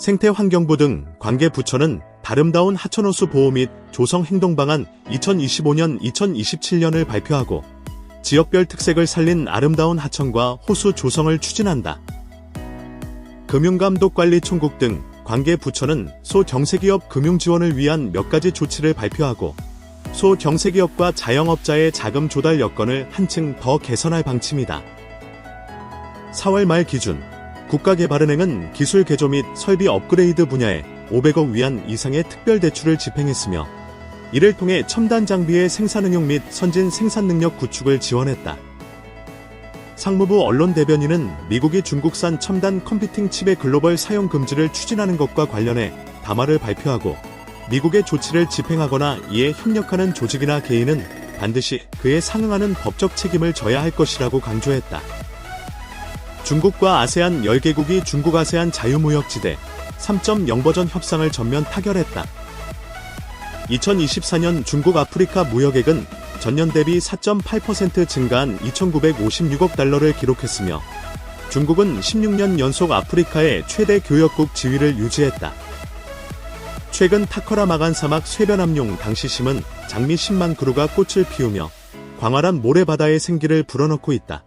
생태환경부 등 관계 부처는 다름다운 하천호수 보호 및 조성 행동 방안 2025년 2027년을 발표하고 지역별 특색을 살린 아름다운 하천과 호수 조성을 추진한다. 금융감독관리총국 등 관계 부처는 소경세기업 금융 지원을 위한 몇 가지 조치를 발표하고 소경세기업과 자영업자의 자금 조달 여건을 한층 더 개선할 방침이다. 4월 말 기준 국가개발은행은 기술 개조 및 설비 업그레이드 분야에 500억 위안 이상의 특별 대출을 집행했으며 이를 통해 첨단 장비의 생산 응용 및 선진 생산 능력 구축을 지원했다. 상무부 언론 대변인은 미국이 중국산 첨단 컴퓨팅 칩의 글로벌 사용 금지를 추진하는 것과 관련해 담화를 발표하고 미국의 조치를 집행하거나 이에 협력하는 조직이나 개인은 반드시 그에 상응하는 법적 책임을 져야 할 것이라고 강조했다. 중국과 아세안 10개국이 중국 아세안 자유무역지대 3.0 버전 협상을 전면 타결했다. 2024년 중국 아프리카 무역액은 전년 대비 4.8% 증가한 2,956억 달러를 기록했으며 중국은 16년 연속 아프리카의 최대 교역국 지위를 유지했다. 최근 타커라 마간 사막 쇠변함용 당시심은 장미 10만 그루가 꽃을 피우며 광활한 모래바다의 생기를 불어넣고 있다.